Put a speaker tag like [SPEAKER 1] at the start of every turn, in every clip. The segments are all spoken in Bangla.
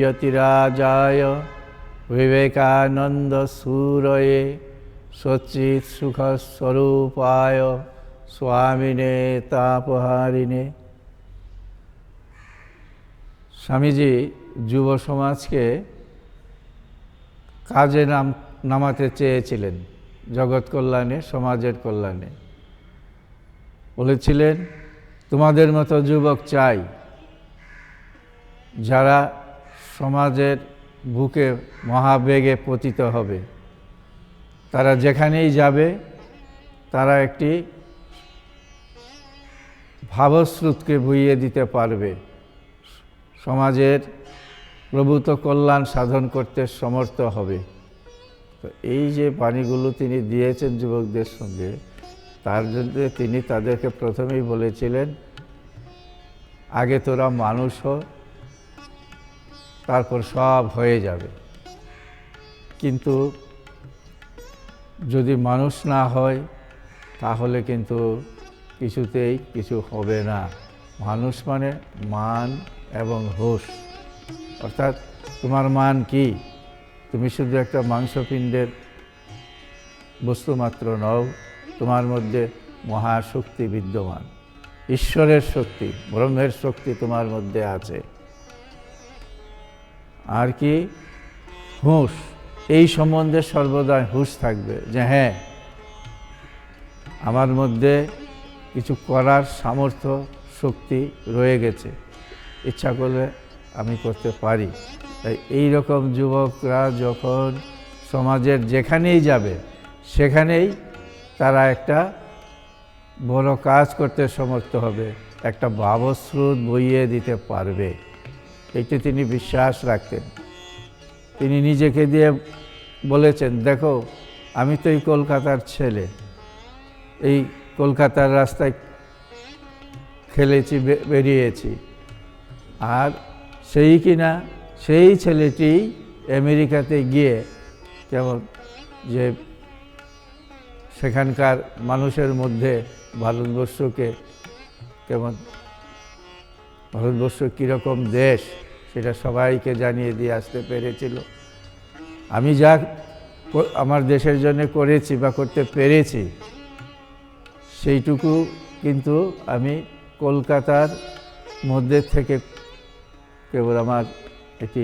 [SPEAKER 1] যতিরাজায় বিবেকানন্দ সুরয়ে সচ্চিৎ সুখস্বরূপায় স্বামিনে তাপহারিণে স্বামীজি যুব সমাজকে কাজে নাম নামাতে চেয়েছিলেন, জগৎ কল্যাণে, সমাজের কল্যাণে। বলেছিলেন তোমাদের মতো যুবক চাই যারা সমাজের বুকে মহাবেগে পতিত হবে। তারা যেখানেই যাবে, তারা একটি ভাবস্রোতকে বইয়ে দিতে পারবে। সমাজের প্রভূত কল্যাণ সাধন করতে সমর্থ হবে। তো এই যে বাণীগুলো তিনি দিয়েছেন যুবকদের সঙ্গে তার জন্য তিনি তাদেরকে প্রথমেই বলেছিলেন, আগে তোরা মানুষ হ, তারপর সব হয়ে যাবে। কিন্তু যদি মানুষ না হয়, তাহলে কিন্তু কিছুতেই কিছু হবে না। মানুষ মানে মান এবং হোশ। অর্থাৎ তোমার মান কি? তুমি শুধু একটা মাংসপিণ্ডের বস্তুমাত্র নও তোমার মধ্যে মহাশক্তি বিদ্যমান। ঈশ্বরের শক্তি, ব্রহ্মের শক্তি তোমার মধ্যে আছে। আর কি? হুঁশ। এই সম্বন্ধে সর্বদা হুঁশ থাকবে যে হ্যাঁ আমার মধ্যে কিছু করার সামর্থ্য, শক্তি রয়ে গেছে। ইচ্ছা করলে আমি করতে পারি। তাই এই রকম যুবকরা যখন সমাজের যেখানেই যাবে, সেখানেই তারা একটা বড় কাজ করতে সমর্থ হবে, একটা ভাবস্রোত বইয়ে দিতে পারবে। এটি তিনি বিশ্বাস রাখতেন। তিনি নিজেকে দিয়ে বলেছেন, দেখো, আমি তো এই কলকাতার ছেলে। এই কলকাতার রাস্তায় খেলেছি বেরিয়েছি। আর সেই কিনা, সেই ছেলেটি আমেরিকাতে গিয়ে কেমন যে সেখানকার মানুষের মধ্যে ভারতবর্ষকে কেমন? ভারতবর্ষ কীরকম দেশ, সেটা সবাইকে জানিয়ে দিয়ে আসতে পেরেছিল। আমি যা আমার দেশের জন্য করেছি বা করতে পেরেছি, সেইটুকু কিন্তু আমি কলকাতার মধ্যে থেকে কেবল আমার একটি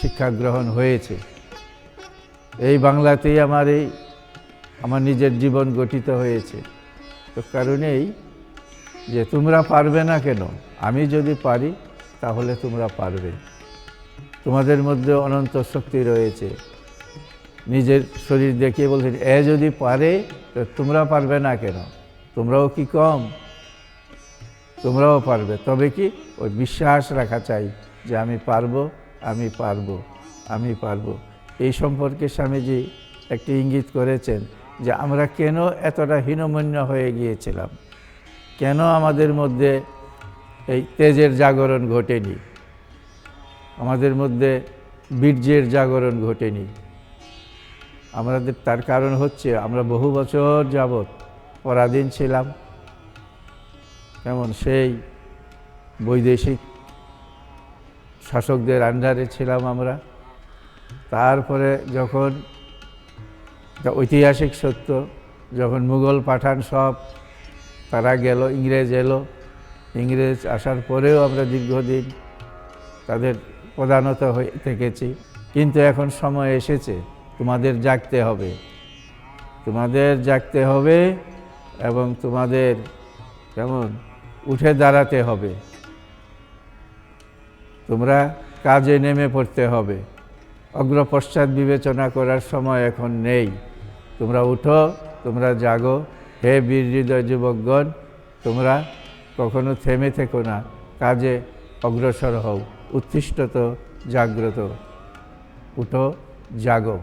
[SPEAKER 1] শিক্ষা গ্রহণ হয়েছে। এই বাংলাতেই আমার এই আমার নিজের জীবন গঠিত হয়েছে। তো কারণেই যে তোমরা পারবে না কেন? আমি যদি পারি, তাহলে তোমরা পারবে। তোমাদের মধ্যে অনন্ত শক্তি রয়েছে। নিজের শরীর দেখিয়ে বলছেন, এ যদি পারে, তো তোমরা পারবে না কেন? তোমরাও কি কম? তোমরাও পারবে। তবে কি? ওই বিশ্বাস রাখা চাই যে আমি পারব আমি পারব আমি পারব। এই সম্পর্কে স্বামীজি একটি ইঙ্গিত করেছেন। যে আমরা কেন এতটা হীনমন্য হয়ে গিয়েছিলাম? কেন আমাদের মধ্যে এই তেজের জাগরণ ঘটেনি? আমাদের মধ্যে বীর্যের জাগরণ ঘটেনি? আমাদের তার কারণ হচ্ছে আমরা বহু বছর যাবৎ পরাধীন ছিলাম। যেমন সেই বৈদেশিক শাসকদের আন্ডারে ছিলাম আমরা। তারপরে যখন ঐতিহাসিক সত্য, যখন মুঘল পাঠান সব, তারা গেল, ইংরেজ এলো। ইংরেজ আসার পরেও আমরা দীর্ঘদিন তাদের প্রধানত হয়ে থেকেছি। কিন্তু এখন সময় এসেছে, তোমাদের জাগতে হবে। তোমাদের জাগতে হবে এবং তোমাদের কেমন উঠে দাঁড়াতে হবে। তোমরা কাজে নেমে পড়তে হবে। অগ্রপশ্চাৎ বিবেচনা করার সময় এখন নেই। তোমরা উঠো, তোমরা জাগো। হে বীর হৃদয় যুবকগণ, তোমরা কখনো থেমে থেকো না, কাজে অগ্রসর হও উত্তিষ্ঠত জাগ্রত। উঠো, জাগো।